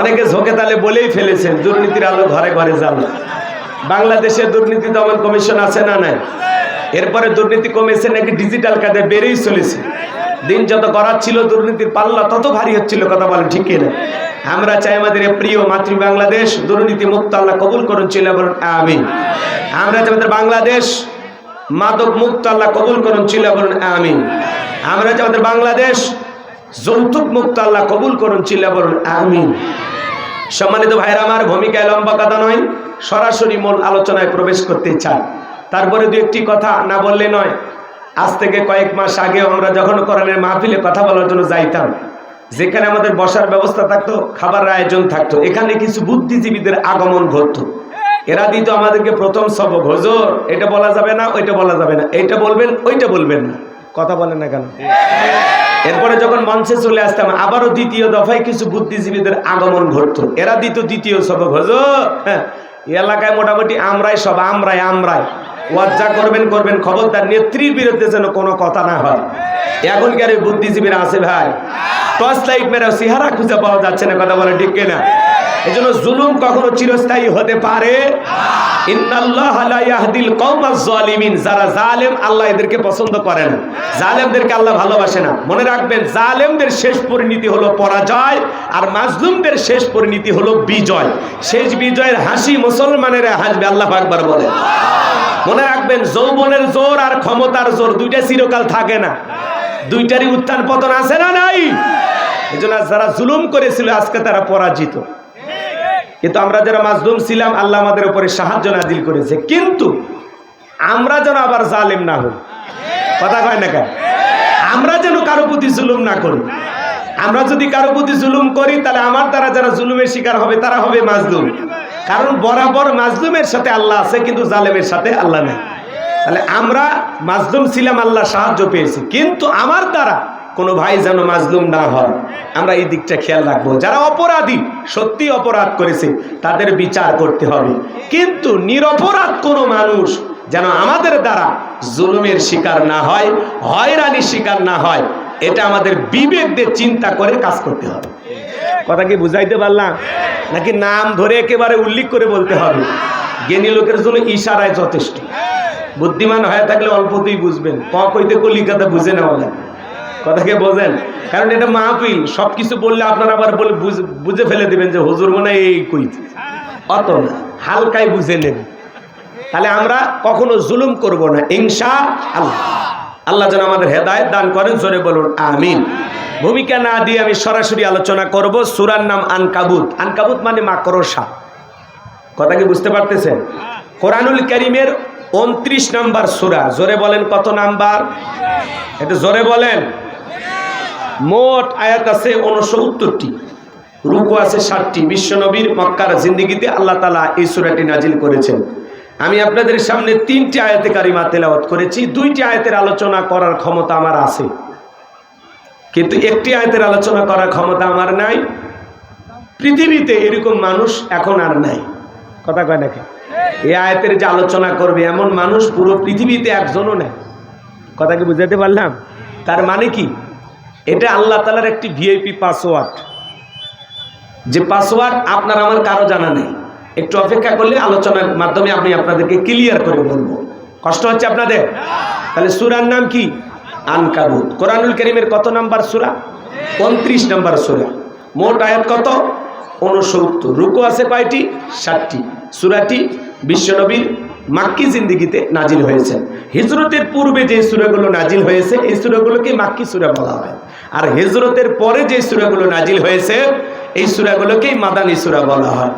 অনেকে ঝোঁকে তালে বলেই ফেলেছেন, দুর্নীতির আলো ঘরে ঘরে যান বাংলাদেশে দুর্নীতি দমন কমিশন আছে না নাই? এরপরে দুর্নীতি কমেছে নাকি ডিজিটাল কাজে বেড়েই চলেছে? দিন যত ছিল দুর্নীতির পাল্লা তত ভারী হচ্ছিল, কথা বলে ঠিক কিনা? আমরা চাই আমাদের প্রিয় মাতৃ বাংলাদেশ দুর্নীতি মুক্ত আল্লাহ কবুল করুন ছিল বলুন, আমিন। আমরা চাই আমাদের বাংলাদেশ মাদক মুক্ত আল্লাহ কবুল করুন ছিল বলুন, আমিন। আমরা চাই আমাদের বাংলাদেশ যৌতুক মুক্ত আল্লাহ কবুল করুন, চিল্লা বলুন, আমিন। সম্মানিত ভাইরা আমার ভূমিকায় লম্বা কথা নয়, সরাসরি মূল আলোচনায় প্রবেশ করতে চাই। তারপরে দু একটি কথা না বললে নয়, আজ থেকে কয়েক মাস আগে আমরা যখন কোরআনের মাহফিলে কথা বলার জন্য যাইতাম, যেখানে আমাদের বসার ব্যবস্থা থাকতো, খাবারের আয়োজন থাকতো, এখানে কিছু বুদ্ধিজীবীদের আগমন ঘটতো। এরা দিত আমাদেরকে প্রথম সবক, হজর, এটা বলা যাবে না, ওইটা বলা যাবে না, এইটা বলবেন, ওইটা বলবেন না। কথা বলে না কেন? এরপরে যখন মঞ্চে চলে আসতাম, আবারও দ্বিতীয় দফায় কিছু বুদ্ধিজীবীদের আগমন ঘটতো। এরা দিত দ্বিতীয় সবক হজর হ্যাঁ এলাকায় মোটামুটি আমরাই সব, আমরাই আমরাই। ওয়াজ্জা করবেন করবেন, খবরদার নেত্রীর বিরুদ্ধে যেন কোনো কথা না হয়। এখনকার বুদ্ধিজীবীরা আছে ভাই। টর্চ লাইট মেরে চেহারা খুঁজে পাওয়া যাচ্ছে না, কথা বলে ঠিক কিনা? এই জন্য জুলুম কখনো চিরস্থায়ী হতে পারে। যারা জালেম, আল্লাহ এদেরকে পছন্দ করে না জালেমদেরকে আল্লাহ ভালোবাসে না। মনে রাখবেন, জালেমদের শেষ পরিণতি হলো পরাজয় আর মাজলুমদের শেষ পরিণতি হলো বিজয়। শেষ বিজয়ের হাসি মুসলমানেরা হাসবে, আল্লাহ বলে। মনে রাখবেন, যৌবনের জোর আর ক্ষমতার জোর দুইটা চিরকাল থাকে না। দুইটারই উত্থান পতন আছে না নাই? এই জন্য যারা জুলুম করেছিল, আজকে তারা পরাজিত। কিন্তু আমরা যারা মাজলুম ছিলাম, আল্লাহ আমাদের উপরে সাহায্য নাজিল করেছে। কিন্তু আমরা যেন আবার জালেম না হই। কথা কয় না কেন? আমরা যেন কারও প্রতি জুলুম না করি। আমরা যদি কারও প্রতি জুলুম করি, তাহলে আমার দ্বারা যারা জুলুমের শিকার হবে, তারা হবে মাজলুম। কারণ বরাবর মাজলুমের সাথে আল্লাহ আছে, কিন্তু জালেমের সাথে আল্লাহ নেই। তাহলে আমরা মাজলুম ছিলাম, আল্লাহ সাহায্য পেয়েছি। কিন্তু আমার দ্বারা কোনো ভাই যেন মাজলুম না হয়। আমরা এই দিকটা খেয়াল রাখব। যারা অপরাধী, সত্যি অপরাধ করেছে, তাদের বিচার করতে হবে। কিন্তু নিরপরাধ কোনো মানুষ যেন আমাদের দ্বারা জুলুমের শিকার না হয়, হয়রানির শিকার না হয়, এটা আমাদের বিবেক দিয়ে চিন্তা করে কাজ করতে হবে। কথা কি বুঝাইতে পারলাম? নাকি নাম ধরে একেবারে উল্লেখ করে বলতে হবে? জ্ঞানী লোকের জন্য ইশারায় যথেষ্ট। বুদ্ধিমান হয়ে থাকলে অল্পতেই বুঝবেন। ক কইতে কলিকাতা বুঝে নেওয়া লাগবে। কথাকে বোঝেন? কারণ এটা মাহফিল সব কিছু বললে আপনারা আবার বলে বুঝ- ফেলে দিবেন যে হুজুর মনে এই কইতে অত না হালকায় বুঝে নেবেন তাহলে আমরা কখনো জুলুম করব না, ইনশা আল্লাহ। আল্লাহ যেন আমাদের হেদায়ত দান করেন, জোরে বলুন, আমিন। ভূমিকা না দিয়ে আমি সরাসরি আলোচনা করব সুরার নাম আনকাবুত। আনকাবুত মানে মাকড়সা। কথা কি বুঝতে পারতেছেন? কোরআনুল করিমের উনত্রিশ নাম্বার সুরা, জোরে বলেন কত নাম্বার? এটা জোরে বলেন। মোট আয়াত আছে উনশো উত্তরটি রুকু আছে ষাটটি। বিশ্বনবীর মক্কার জিন্দিগিতে আল্লাহ তালা এই সুরাটি নাজিল করেছেন। আমি আপনাদের সামনে তিনটি আয়াতে কারিমা তেলাওয়াত করেছি। দুইটি আয়াতের আলোচনা করার ক্ষমতা আমার আছে। কিন্তু একটি আয়াতের আলোচনা করার ক্ষমতা আমার নাই। পৃথিবীতে এরকম মানুষ এখন আর নাই। কথা কয় নাকি? এই আয়াতের যে আলোচনা করবে এমন মানুষ পুরো পৃথিবীতে একজনও নেই। কথা কি বুঝাতে পারলাম? তার মানে কি? এটা আল্লাহ তালার একটি ভিআইপি পাসওয়ার্ড যে পাসওয়ার্ড আপনার আমার কারও জানা নেই। একটু অপেক্ষা করলে আলোচনার মাধ্যমে আমি আপনাদেরকে ক্লিয়ার করে বলব। কষ্ট হচ্ছে আপনাদের? তাহলে সুরার নাম কি? আনকাবুত। কোরআনুল করিমের কত নাম্বার সুরা? উনত্রিশ নাম্বার সুরা। মোট আয়াত কত? উনসত্তর। রুকু আছে কয়টি? ষাটটি। সুরাটি বিশ্বনবীর মাক্কি জিন্দিগিতে নাজিল হয়েছে। হিজরতের পূর্বে যে সুরাগুলো নাজিল হয়েছে, এই সুরাগুলোকে মাক্কি সুরা বলা হয়। আর হিজরতের পরে যে সুরাগুলো নাজিল হয়েছে, এই সুরাগুলোকেই মাদানী সুরা বলা হয়।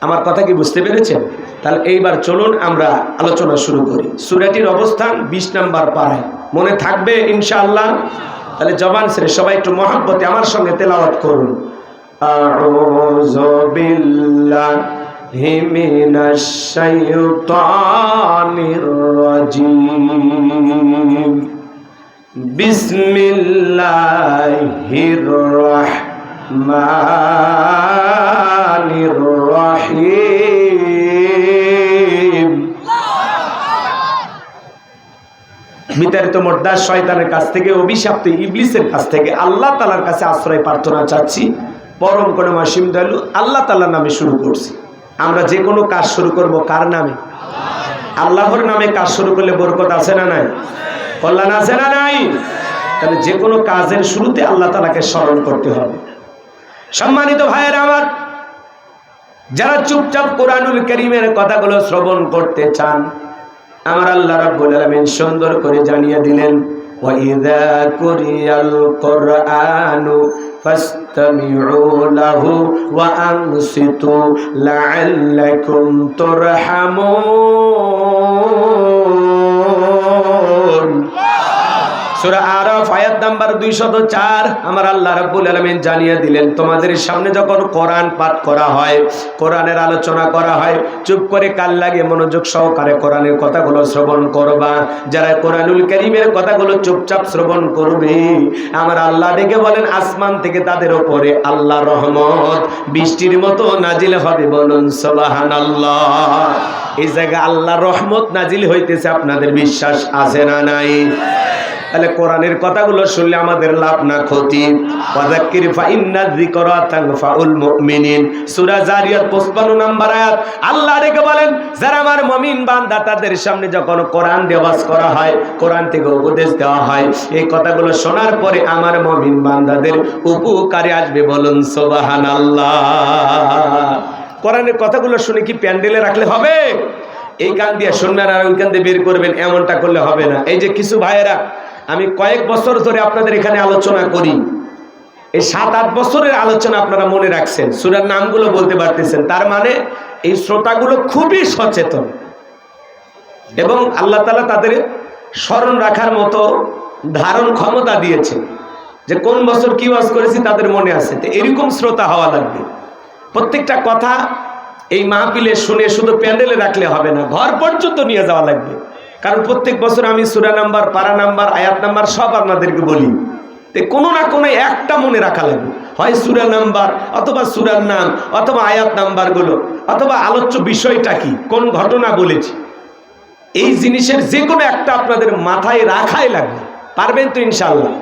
আমার কথা কি বুঝতে পেরেছেন? তাহলে এইবার চলুন আমরা আলোচনা শুরু করি। সুরাটির অবস্থান বিশ নাম্বার পাড়ায়। মনে থাকবে ইনশাআল্লাহ? তাহলে জবান ছেড়ে সবাই একটু মহাব্বতে আমার সঙ্গে তেলাওয়াত করুন। আউযু রাহমানির রহিম বিতাড়িত মোর্দার শয়তানের কাছ থেকে, অভিশাপ্ত ইবলিসের কাছ থেকে আল্লাহ তালার কাছে আশ্রয় প্রার্থনা চাচ্ছি। পরম কোনো মাসিম দয়ালু আল্লাহ তালার নামে শুরু করছি। আমরা যে কোনো কাজ শুরু করব কার নামে? আল্লাহর নামে কাজ শুরু করলে বরকত আছে না নাই? কল্যাণ আছে না নাই? তাহলে যে কোনো কাজের শুরুতে আল্লাহ তালাকে স্মরণ করতে হবে। সম্মানিত ভাইয়ের আমার, যারা চুপচাপ কোরআনুল করিমের কথাগুলো শ্রবণ করতে চান, আমার আল্লাহ রাব্বুল আলামিন সুন্দর করে জানিয়ে দিলেন ওয়াইদা কুরিয়াল কুরআনু فاستمعوا له وأنصتوا لعلكم ترحمون. সূরা আরাফ, আয়াত নাম্বার 204 আমার আল্লাহ রাব্বুল আলামিন জানিয়ে দিলেন, তোমাদের সামনে যখন কোরআন পাঠ করা হয়, কোরআনের আলোচনা করা হয়, চুপ করে কাল লাগে মনোযোগ সহকারে কোরআনের কথাগুলো শ্রবণ করবা। যারা কোরআনুল কারীমের কথাগুলো চুপচাপ শ্রবণ করবে, আমার আল্লাহ ডেকে বলেন, আসমান থেকে তাদের উপরে আল্লাহ রহমত, বৃষ্টির মতো নাজিল হবে বলুন, সুবহানাল্লাহ। এই জায়গায় আল্লাহ রহমত নাজিল হইতেছে, আপনাদের বিশ্বাস আছে না নাই? তাহলে কোরআনের কথাগুলো শুনলে আমাদের লাভ না ক্ষতি। ওয়াযাক্কির ফাইন্না যিকরা তানফাউল মুমিনিন। সূরা জারিয়াত 55 নাম্বার আয়াত। আল্লাহ রেখে বলেন, যারা আমার মুমিন বান্দা, তাদের সামনে যখন কোরআন দেওয়াজ করা হয়, কোরআন থেকে উপদেশ দেওয়া হয়, এই কথাগুলো শোনার পরে আমার মুমিন বান্দাদের উপকারে আসবে বলুন, সুবহানাল্লাহ। কোরআনের কথাগুলো শুনে কি প্যান্ডেলে রাখলে হবে? এই কান দিয়ে শুনবেন আর ওই কান দিয়ে বের করবেন, এমনটা করলে হবে না। এই যে কিছু ভাইয়েরা আমি কয়েক বছর ধরে আপনাদের এখানে আলোচনা করি। এই সাত, আট বছরের আলোচনা আপনারা মনে রাখছেন, সুরার নামগুলো বলতে পারতেছেন। তার মানে এই শ্রোতাগুলো খুবই সচেতন। এবং আল্লাহ তালা তাদের স্মরণ রাখার মতো ধারণ ক্ষমতা দিয়েছে যে কোন বছর কি ওয়াজ করেছি তাদের মনে আছে। তো এরকম শ্রোতা হওয়া লাগবে। প্রত্যেকটা কথা এই মাহফিলে শুনে শুধু প্যান্ডেলে রাখলে হবে না, ঘর পর্যন্ত নিয়ে যাওয়া লাগবে। কারণ প্রত্যেক বছর আমি সুরা নাম্বার, পারা নাম্বার, আয়াত নাম্বার সব আপনাদেরকে বলি। তে কোনো না কোনো একটা মনে রাখা লাগবে। হয় সুরা নাম্বার অথবা সুরার নাম অথবা আয়াত নাম্বারগুলো অথবা আলোচ্য বিষয়টা কি, কোন ঘটনা বলেছি। এই জিনিসের যে কোনো একটা আপনাদের মাথায় রাখাই লাগবে। পারবেন তো ইনশাল্লাহ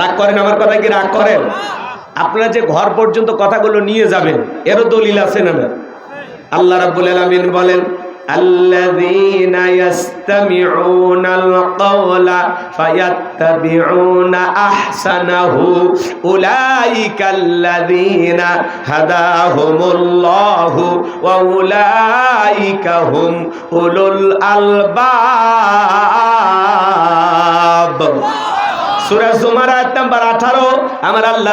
রাগ করেন আমার কথা কি রাগ করেন? আপনারা যে ঘর পর্যন্ত কথাগুলো নিয়ে যাবেন, এরও দলিল আছে না? আল্লাহ রাব্বুল আলামিন বলেন الذين يستمعون القول فيتبعون أحسنه. أولئك الذين هداهم الله وأولئك هم أولو الألباب. সূরা জুমার আয়াত নাম্বার 18 আমার আল্লাহ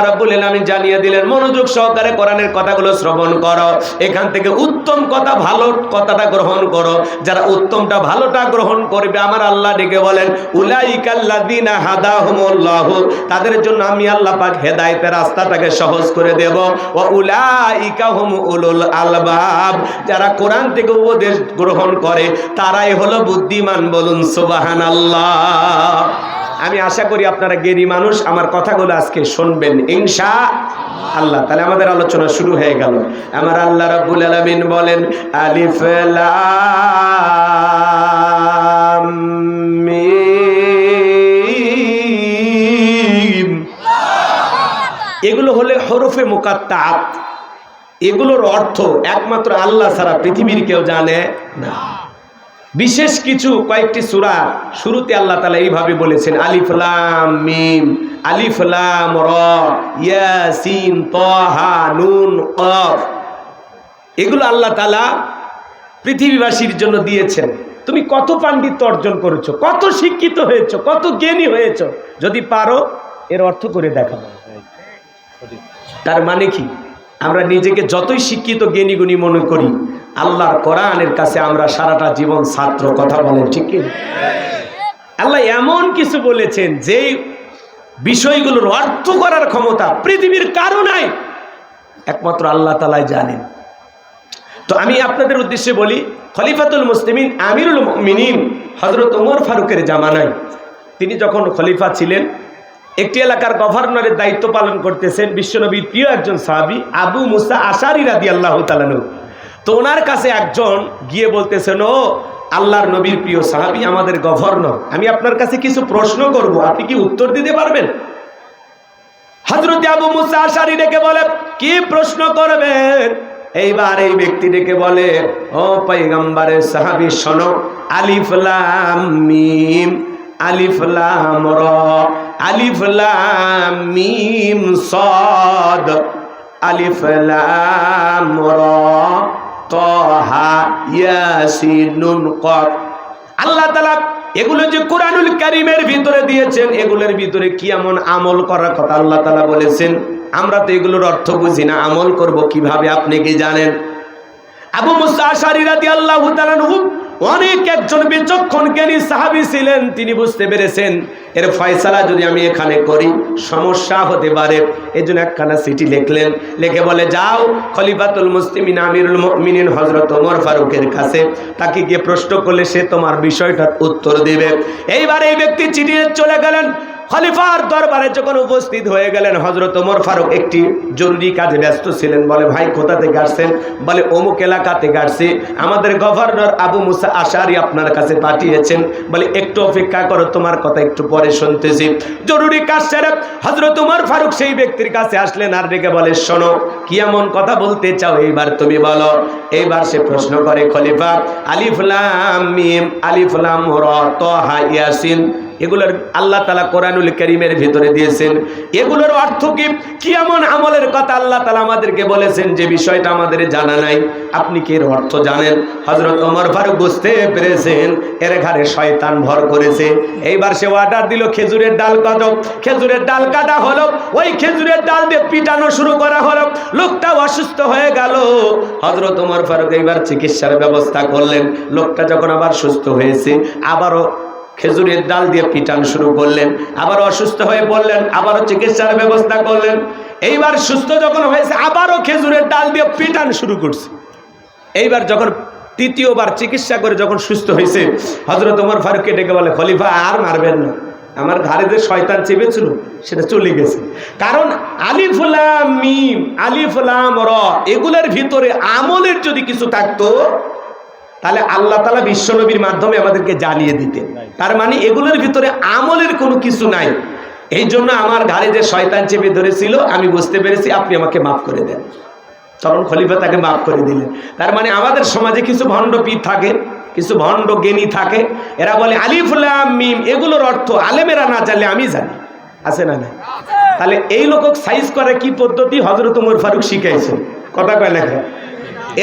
জানিয়ে দিলেন, মনোযোগ সহকারে কোরআনের কথাগুলো শ্রবণ করো। এখান থেকে উত্তম কথা, ভালো কথাটা গ্রহণ করো। যারা উত্তমটা, ভালোটা গ্রহণ করবে, আমার আল্লাহ ডেকে বলেন তাদের জন্য আমি আল্লাহ পাক হেদায়েতের রাস্তাটাকে সহজ করে দেব। আলবাব, যারা কোরআন থেকে উপদেশ গ্রহণ করে, তারাই হলো বুদ্ধিমান বলুন, সুবহানাল্লাহ। আমি আশা করি আপনারা জ্ঞানী মানুষ, আমার কথাগুলো আজকে শুনবেন। ইনশা আল্লাহ, তাহলে আমাদের আলোচনা শুরু হয়ে গেল। আমার আল্লাহ রাব্বুল আলামিন বলেন, আলিফ লাম এগুলো হলে হরফে মুকাত্তাত। এগুলোর অর্থ একমাত্র আল্লাহ ছাড়া পৃথিবীর কেউ জানে না। বিশেষ কিছু কয়েকটি সূরা শুরুতে আল্লাহ তালা এইভাবে বলেছেন আলিফলাম মিম আলিফলাম র, ইয়াসিন, তহা, নুন, কফ। এগুলো আল্লাহ তালা পৃথিবীবাসীর জন্য দিয়েছেন। তুমি কত পাণ্ডিত্য অর্জন করেছ, কত শিক্ষিত হয়েছো, কত জ্ঞানী হয়েছো, যদি পারো এর অর্থ করে দেখাবো। তার মানে কি? আমরা নিজেকে যতই শিক্ষিত, জ্ঞানী, গুণী মনে করি, আল্লাহর কোরআনের কাছে আমরা সারাটা জীবন ছাত্র, কথা বলেন, ঠিক আল্লাহ এমন কিছু বলেছেন যে বিষয়গুলোর অর্থ করার ক্ষমতা পৃথিবীর কারও নাই। একমাত্র আল্লাহ তালাই জানেন। তো আমি আপনাদের উদ্দেশ্যে বলি, খলিফাতুল মুসলিমিন আমিরুল মিনিন হজরত ওমর ফারুকের জামানায় তিনি যখন খলিফা ছিলেন একটি এলাকার গভর্নরের দায়িত্ব পালন করতেছেন বিশ্বনবীর প্রিয় একজন সাহাবি, আবু মুসা আশারি রাদি আল্লাহ তালানু তো ওনার কাছে একজন গিয়ে বলতেছেন, ও আল্লাহর নবীর প্রিয় সাহাবি, আমাদের গভর্নর। আমি আপনার কাছে কিছু প্রশ্ন করব, আপনি কি উত্তর দিতে পারবেন? হজরত আবু মুসা আশারি ডেকে বলে, কি প্রশ্ন করবেন? এইবার এই ব্যক্তি ডেকে বলে, ও পৈগম্বরের সাহাবি, শোনো, আলিফ মিম, আলিফ লাম আলিফ লাম মিম সদ, আলিফ লাম র তহা আল্লাহ তালা এগুলো যে কোরআনুল কারিমের ভিতরে দিয়েছেন, এগুলোর ভিতরে কি এমন আমল করার কথা আল্লাহ তালা বলেছেন? আমরা তো এগুলোর অর্থ বুঝি না, আমল করব কীভাবে, আপনি কি জানেন? আবু মুসা অনেক একজন বিচক্ষণ জ্ঞানী সাহাবি ছিলেন, তিনি বুঝতে পেরেছেন, এর ফয়সালা যদি আমি এখানে করি, সমস্যা হতে পারে। এই জন্য একখানা চিঠি লিখলেন, লিখে বলে, যাও খলিফাতুল মুসলিমিন আমিরুল মুমিনিন হজরত ওমর ফারুকের কাছে, তাকে গিয়ে প্রশ্ন করলে সে তোমার বিষয়টার উত্তর দেবে। এইবার এই ব্যক্তি চিঠি চলে গেলেন। খলিফার দরবারে যখন উপস্থিত হয়ে গেলেন হজরত ওমর ফারুক একটি জরুরি কাজে ব্যস্ত ছিলেন। বলে, ভাই, কোথা থেকে বলে, অমুক এলাকাতে আসছি। আমাদের গভর্নর আবু মুসা আশারি আপনার কাছে পাঠিয়েছেন। বলে, একটু অপেক্ষা করো, তোমার কথা একটু পরে শুনতেছি। জরুরি কাজ সেরে হজরত উমর ফারুক সেই ব্যক্তির কাছে আসলেন আর ডেকে বলে, শোনো, কি এমন কথা বলতে চাও এইবার তুমি বলো। এইবার সে প্রশ্ন করে, খলিফা আলিফুলাম আলিফুলাম এগুলোর আল্লাহ তালা কোরআনুল করিমের ভিতরে দিয়েছেন। এগুলোর অর্থ কি? কি এমন আমলের কথা আল্লাহ তালা আমাদেরকে বলেছেন যে বিষয়টা আমাদের জানা নাই? আপনি কি এর অর্থ জানেন? হজরত ওমর ফারুক বুঝতে পেরেছেন, এর ঘরে শয়তান ভর করেছে। এইবার সে অর্ডার দিল খেজুরের ডাল কাটো। খেজুরের ডাল কাটা হলো, ওই খেজুরের ডাল দিয়ে পিটানো শুরু করা হলো। লোকটাও অসুস্থ হয়ে গেল। হজরত ওমর ফারুক এইবার চিকিৎসার ব্যবস্থা করলেন। লোকটা যখন আবার সুস্থ হয়েছে, আবারও খেজুরের ডাল দিয়ে পিটান শুরু করলেন, আবার অসুস্থ হয়ে পড়লেন, আবারও চিকিৎসার ব্যবস্থা করলেন। এইবার সুস্থ যখন হয়েছে, আবারও খেজুরের ডাল দিয়ে পিটান শুরু করছে। এইবার যখন তৃতীয়বার চিকিৎসা করে যখন সুস্থ হয়েছে হজরত ওমর ফারুককে ডেকে বলে, খলিফা, আর মারবেন না। আমার ঘাড়ে যে শয়তান চেপেছিল, সেটা চলে গেছে। কারণ আলিফুলাম মিম আলিফুলাম র, এগুলোর ভিতরে আমলের যদি কিছু থাকতো তাহলে আল্লাহ তালা বিশ্বনবীর মাধ্যমে আমাদেরকে জানিয়ে দিতেন তার মানে এগুলোর ভিতরে আমলের কোনো কিছু নাই। এই জন্য আমার ঘাড়ে যে শয়তান চেপে ধরেছিল আমি বুঝতে পেরেছি আপনি আমাকে মাফ করে দেন। চরণ খলিফা তাকে মাফ করে দিলেন। তার মানে আমাদের সমাজে কিছু ভণ্ড পীর থাকে কিছু ভণ্ড জ্ঞানী থাকে এরা বলে আলিফুল্লাম মিম এগুলোর অর্থ আলেমেরা না জানলে আমি জানি। আছে না না তাহলে এই লোক সাইজ করে কি পদ্ধতি হজরত উমর ফারুক শিখাইছেন? কথা কয় লেখা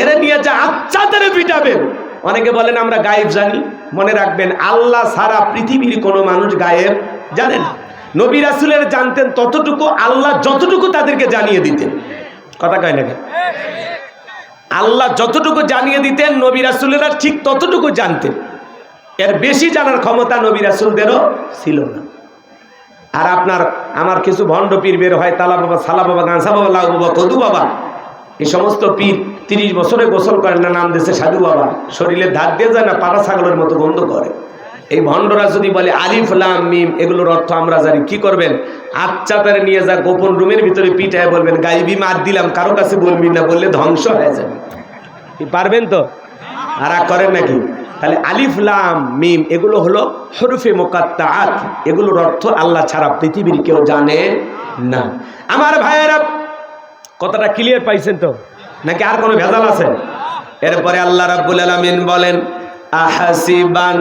এরা নিয়ে যা আচ্ছা তারা পিটাবেন। অনেকে বলেন, আমরা গায়েব জানি। মনে রাখবেন, আল্লাহ সারা পৃথিবীর কোনো মানুষ গায়েব জানে না। নবী রাসুলের জানতেন ততটুকু, আল্লাহ যতটুকু তাদেরকে জানিয়ে দিতেন। কথা কয় না আল্লাহ যতটুকু জানিয়ে দিতেন, নবী রাসুলেরা ঠিক ততটুকু জানতেন। এর বেশি জানার ক্ষমতা নবী রাসুলদেরও ছিল না। আর আপনার, আমার কিছু ভণ্ড পীর বের হয়, তালা বাবা, সালা বাবা গাঁসা বাবা, লাউ বাবা, কদু বাবা। এই সমস্ত পীর তিরিশ বছরে গোসল করেন না, নাম দিয়েছে সাধু বাবা। শরীরে ধার দিয়ে যায় না, পাড়া ছাগলের মতো বন্ধ করে। এই ভণ্ডরা যদি বলে আলিফ, লাম, মিম, এগুলোর অর্থ আমরা জানি, কি করবেন? আচ্ছা তারে নিয়ে যা গোপন রুমের ভিতরে পিঠায় বলবেন, গাইবি মার দিলাম, কারও কাছে বলবি না, বললে ধ্বংস হয়ে যাবে। পারবেন তো? আর করেন নাকি? তাহলে আলিফ, লাম, মিম, এগুলো হলো হরুফে মোকাত্তাআত। এগুলোর অর্থ আল্লাহ ছাড়া পৃথিবীর কেউ জানে না। আমার ভাইয়েরা কথাটা ক্লিয়ার পাইছেন তো? নাকি আর কোনো ভেজাল আছে? এরপরে আল্লাহ রাব্বুল আলামিন বলেন, আহাসিবান